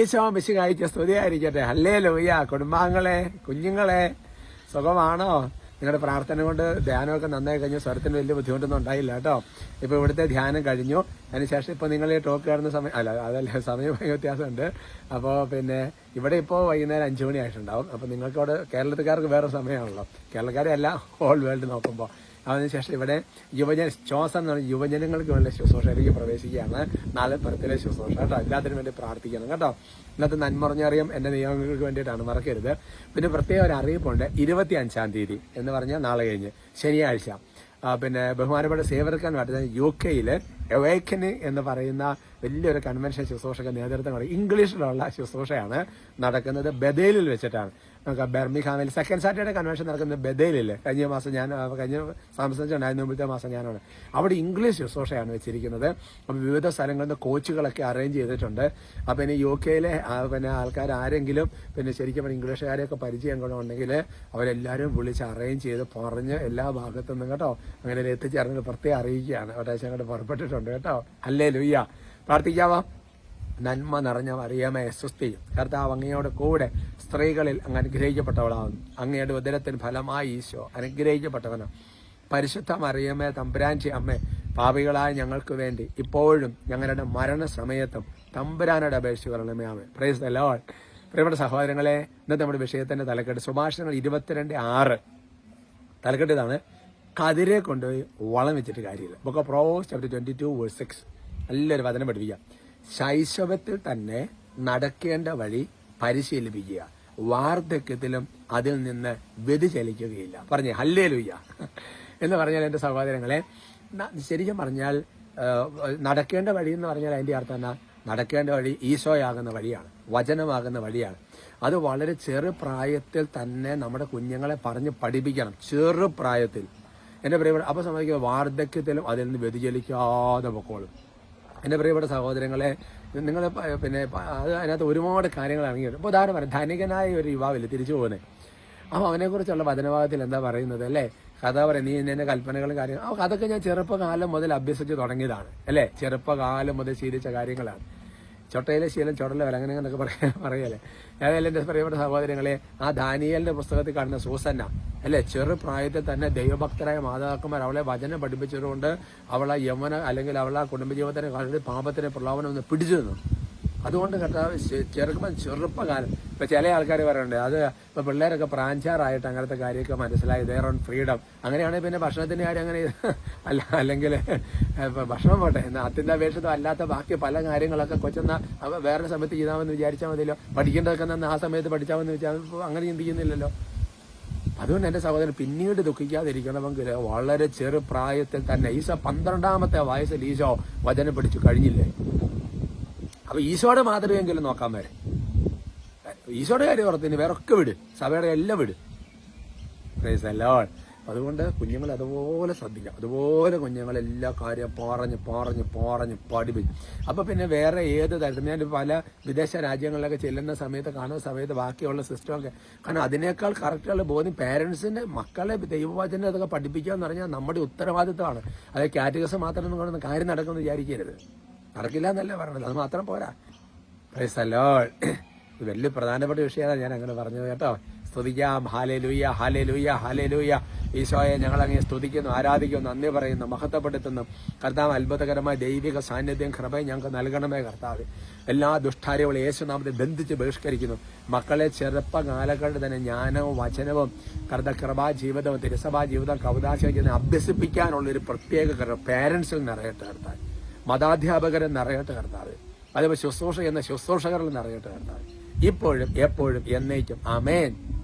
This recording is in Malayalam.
ഈശോ മിശികായിക്ക് സ്തുതിയായിരിക്കട്ടെ. അല്ലേ ലോയ്യ കുടുംബാംഗങ്ങളെ കുഞ്ഞുങ്ങളെ സുഖമാണോ? നിങ്ങളുടെ പ്രാർത്ഥന കൊണ്ട് ധ്യാനമൊക്കെ നന്നായി കഴിഞ്ഞു. സ്വരത്തിന് വലിയ ബുദ്ധിമുട്ടൊന്നും ഉണ്ടായില്ല കേട്ടോ. ഇപ്പൊ ഇവിടുത്തെ ധ്യാനം കഴിഞ്ഞു. അതിനുശേഷം ഇപ്പൊ നിങ്ങൾ ഈ ടോക്ക് കയറുന്ന സമയം അല്ല അതല്ല സമയം വ്യത്യാസമുണ്ട്. അപ്പോൾ പിന്നെ ഇവിടെ ഇപ്പോൾ വൈകുന്നേരം അഞ്ചു മണി ആയിട്ടുണ്ടാവും അപ്പോൾ നിങ്ങൾക്ക് അവിടെ കേരളത്തുകാർക്ക് വേറെ സമയമാണല്ലോ. കേരളക്കാരെ അല്ല ഹോൾ വേൾഡ് നോക്കുമ്പോൾ അതിനുശേഷം ഇവിടെ യുവജന ശ്വാസം എന്ന് പറഞ്ഞ യുവജനങ്ങൾക്ക് വേണ്ട ശുശ്രൂഷയിലേക്ക് പ്രവേശിക്കുകയാണ്. നാളെ പുറത്തിലെ ശുശ്രൂഷ കേട്ടോ. എല്ലാത്തിനും വേണ്ടി പ്രാർത്ഥിക്കണം കേട്ടോ. ഇന്നത്തെ നന്മറിഞ്ഞറിയാം എന്റെ നിയമങ്ങൾക്ക് വേണ്ടിയിട്ടാണ് മറക്കരുത്. പിന്നെ പ്രത്യേക ഒരു അറിയിപ്പുണ്ട്. ഇരുപത്തി അഞ്ചാം തീയതി എന്ന് പറഞ്ഞാൽ നാളെ കഴിഞ്ഞ്. ശനിയാഴ്ച. പിന്നെ ബഹുമാനപ്പെട്ട സേവർക്കാൻ പറ്റുന്ന യു കെയിൽ എവേക്കന് എന്ന് പറയുന്ന വലിയൊരു കൺവെൻഷൻ ശുശ്രൂഷക നേതൃത്വം കൊടുക്കും ഇംഗ്ലീഷിലുള്ള ശുശ്രൂഷയാണ് നടക്കുന്നത് ബദേലിൽ വെച്ചിട്ടാണ്. നമുക്ക് ബെർമിഹാമിൽ സെക്കൻഡ് സാറ്റർഡേ കൺവെൻഷൻ നടക്കുന്നത് ബദേലിൽ കഴിഞ്ഞ മാസം ഞാൻ കഴിഞ്ഞ സംസാരിച്ചുണ്ടായിരുന്നു മുമ്പത്തെ മാസം ഞാനാണ്. അവിടെ ഇംഗ്ലീഷ് ശുശ്രൂഷയാണ് വെച്ചിരിക്കുന്നത്. അപ്പോൾ വിവിധ സ്ഥലങ്ങളിൽ നിന്ന് കോച്ചുകളൊക്കെ അറേഞ്ച് ചെയ്തിട്ടുണ്ട്. അപ്പോൾ ഇനി യു കെയിലെ പിന്നെ ആൾക്കാർ ആരെങ്കിലും പിന്നെ ശരിക്കും ഇംഗ്ലീഷുകാരെയൊക്കെ പരിചയം കൂടെ ഉണ്ടെങ്കിൽ അവരെല്ലാവരും വിളിച്ച് അറേഞ്ച് ചെയ്ത് പറഞ്ഞ് എല്ലാ ഭാഗത്തു നിന്നും കേട്ടോ അങ്ങനെ എത്തിച്ചേർന്നിട്ട് പ്രത്യേകം അറിയിക്കുകയാണ്. ഒരാഴ്ച അങ്ങോട്ട് പുറപ്പെട്ടിട്ടുണ്ട് കേട്ടോ. അല്ലേ ലുയ്യ പ്രാർത്ഥിക്കാവാം? നന്മ നിറഞ്ഞ അറിയാമേ സുസ്ഥിയും കർത്താവ് അങ്ങയോട് കൂടെ സ്ത്രീകളിൽ അങ്ങ് അനുഗ്രഹിക്കപ്പെട്ടവളാകുന്നു. അങ്ങയുടെ ഉദരത്തിന് ഫലമായി ഈശോ അനുഗ്രഹിക്കപ്പെട്ടവനാണ്. പരിശുദ്ധ മറിയമേ തമ്പുരാൻചി അമ്മേ പാപികളായ ഞങ്ങൾക്ക് വേണ്ടി ഇപ്പോഴും ഞങ്ങളുടെ മരണസമയത്തും തമ്പുരാനോട് അപേക്ഷിക്കണമേ ആമേ പ്രൈസ് ലോർഡ് പ്രിയപ്പെട്ട സഹോദരങ്ങളെ ഇന്നത്തെ നമ്മുടെ വിഷയത്തിന്റെ തലക്കെട്ട് സുഭാഷണങ്ങൾ ഇരുപത്തിരണ്ട് ആറ്. തലക്കെട്ട് ഇതാണ്. കതിരെ കൊണ്ടുപോയി വളം വെച്ചിട്ട് കാര്യമില്ല. Book of Proverbs chapter twenty two six നല്ലൊരു വചനം പഠിപ്പിക്കുക. ശൈശവത്തിൽ തന്നെ നടക്കേണ്ട വഴി പരിശീലിപ്പിക്കുക. വാർദ്ധക്യത്തിലും അതിൽ നിന്ന് വ്യതിചലിക്കുകയില്ല പറഞ്ഞു ഹല്ലേ എന്ന് പറഞ്ഞാൽ എന്റെ സഹോദരങ്ങളെ ശരിക്കും പറഞ്ഞാൽ നടക്കേണ്ട വഴി എന്ന് പറഞ്ഞാൽ അതിന്റെ അർത്ഥം എന്നാ നടക്കേണ്ട വഴി ഈശോയാകുന്ന വഴിയാണ്. വചനമാകുന്ന വഴിയാണ്. അത് വളരെ ചെറുപ്രായത്തിൽ തന്നെ നമ്മുടെ കുഞ്ഞുങ്ങളെ പറഞ്ഞ് പഠിപ്പിക്കണം. ചെറുപ്രായത്തിൽ എന്റെ പ്രിയപ്പെട്ട അപ്പൊ സംബന്ധിക്കുക വാർദ്ധക്യത്തിലും അതിൽ നിന്ന് വ്യതിചലിക്കാതെ പൊക്കോളും. എന്റെ പ്രിയപ്പെട്ട സഹോദരങ്ങളെ നിങ്ങൾ പിന്നെ അത് അതിനകത്ത് ഒരുപാട് കാര്യങ്ങൾ ഇറങ്ങിയിട്ടുണ്ട് ഇപ്പോൾ ഉദാഹരണം പറയാം ധനികനായ ഒരു യുവാവില്ലേ തിരിച്ചു പോകുന്നത് അപ്പോൾ അവനെക്കുറിച്ചുള്ള വചനഭാഗത്തിൽ എന്താ പറയുന്നത് അല്ലേ? കഥ പറയാം നീ എന്നെ കൽപ്പനകളും കാര്യങ്ങളും അതൊക്കെ ഞാൻ ചെറുപ്പകാലം മുതൽ അഭ്യസിച്ച് തുടങ്ങിയതാണ് അല്ലേ? ചെറുപ്പകാലം മുതൽ ശീലിച്ച കാര്യങ്ങളാണ്. ചൊട്ടയിലെ ശീലം ചുടല വില അങ്ങനെ എന്നൊക്കെ പറയാ പറയല്ലേ? ഏതായാലും എന്റെ പ്രിയപ്പെട്ട സഹോദരങ്ങളെ ആ ദാനിയലിന്റെ പുസ്തകത്തിൽ കാണുന്ന സൂസന്ന അല്ലെ? ചെറുപ്രായത്തിൽ തന്നെ ദൈവഭക്തരായ മാതാക്കന്മാർ അവളെ വചനം പഠിപ്പിച്ചതുകൊണ്ട് അവളെ യമന അല്ലെങ്കിൽ അവളെ കുടുംബജീവിതത്തിനെ കണ്ടിട്ട് പാപത്തിനെ പ്രലോഭനം ഒന്ന് പിടിച്ചു അതുകൊണ്ട് കർത്താവ് ചെറുപ്പം ചെറുപ്പകാലം ഇപ്പൊ ചില ആൾക്കാർ പറയുന്നുണ്ട് അത് ഇപ്പൊ പിള്ളേരൊക്കെ പ്രാഞ്ചാറായിട്ട് അങ്ങനത്തെ കാര്യമൊക്കെ മനസ്സിലായി. ദയർ ഓൺ ഫ്രീഡം അങ്ങനെയാണെങ്കിൽ പിന്നെ ഭക്ഷണത്തിന്റെ കാര്യം അങ്ങനെ അല്ല അല്ലെങ്കിൽ ഭക്ഷണം പോട്ടെ എന്നാൽ അത്യന്താപേക്ഷിതം അല്ലാത്ത ബാക്കി പല കാര്യങ്ങളൊക്കെ കൊച്ചെന്ന വേറെ സമയത്ത് ചെയ്താമെന്ന് വിചാരിച്ചാൽ മതിയല്ലോ. പഠിക്കേണ്ടതൊക്കെ നിന്ന് ആ സമയത്ത് പഠിച്ചാമെന്ന് വെച്ചാൽ അങ്ങനെ ചിന്തിക്കുന്നില്ലല്ലോ. അതുകൊണ്ട് എന്റെ സഹോദരൻ പിന്നീട് ദുഃഖിക്കാതിരിക്കണമെങ്കിൽ വളരെ ചെറുപ്രായത്തിൽ തന്നെ ഈശോ പന്ത്രണ്ടാമത്തെ വയസ്സിൽ ഈശോ വചനം പിടിച്ചു കഴിഞ്ഞില്ലേ? അപ്പൊ ഈശോയുടെ മാതൃകയെങ്കിലും നോക്കാൻ വരെ. ഈശോയുടെ കാര്യം ഓർത്തിന് വേറെ ഒക്കെ വിട്. സഭയുടെ എല്ലാം വിട്. Praise Lord. അതുകൊണ്ട് കുഞ്ഞുങ്ങൾ അതുപോലെ ശ്രദ്ധിക്കാം അതുപോലെ കുഞ്ഞുങ്ങൾ എല്ലാ കാര്യം പറഞ്ഞ് പറഞ്ഞ് പറഞ്ഞ് പഠിപ്പിച്ചു അപ്പോൾ പിന്നെ വേറെ ഏത് തരത്തിൽ ഞാൻ പല വിദേശ രാജ്യങ്ങളിലൊക്കെ ചെല്ലുന്ന സമയത്ത് കാണുന്ന സമയത്ത് ബാക്കിയുള്ള സിസ്റ്റമൊക്കെ കാരണം അതിനേക്കാൾ കറക്റ്റുള്ള ബോധ്യം പേരൻസിന്റെ മക്കളെ ദൈവവചനം അതൊക്കെ പഠിപ്പിക്കുക എന്ന് പറഞ്ഞാൽ നമ്മുടെ ഉത്തരവാദിത്തമാണ് അതായത് കാറ്റഗസ് മാത്രം കൊണ്ടൊന്നും കാര്യം നടക്കുമെന്ന് വിചാരിക്കരുത്. നടക്കില്ല എന്നല്ല പറഞ്ഞത്. അത് മാത്രം പോരാ. പ്രൈസ് വലിയ പ്രധാനപ്പെട്ട വിഷയമാണ്. ഞാൻ അങ്ങനെ പറഞ്ഞത് കേട്ടോ. സ്തുതിക്കാം. ഹാലേ ലൂയ ഹാലേ ലൂയ ഹാലേ ലൂയ ഈശോയെ ഞങ്ങൾ അങ്ങനെ സ്തുതിക്കുന്നു ആരാധിക്കുന്നു നന്ദി പറയുന്നു മഹത്വപ്പെടുത്തുന്നു. കർത്താവ് അത്ഭുതകരമായ ദൈവിക സാന്നിധ്യം കൃപയും ഞങ്ങൾക്ക് നൽകണമേ കർത്താവ്. എല്ലാ ദുഷ്ടാരികളും യേശുനാമത്തെ ബന്ധിച്ച് ബഹിഷ്കരിക്കുന്നു. മക്കളെ ചെറുപ്പകാലങ്ങളിൽ തന്നെ ജ്ഞാനവും വചനവും കർത്ത കൃപാ ജീവിതവും തിരുസഭാ ജീവിതം കൗതാശിക്കുന്ന അഭ്യസിപ്പിക്കാനുള്ള ഒരു പ്രത്യേക പേരൻസിൽ നിറയട്ടെ കർത്താവ്. മതാധ്യാപകരെ നിറയട്ടെ കർത്താവ്. അതേപോലെ ശുശ്രൂഷ എന്ന ശുശ്രൂഷകരിൽ നിറയട്ടെ കർത്താവ്. ഇപ്പോഴും എപ്പോഴും എന്നേക്കും. അമേൻ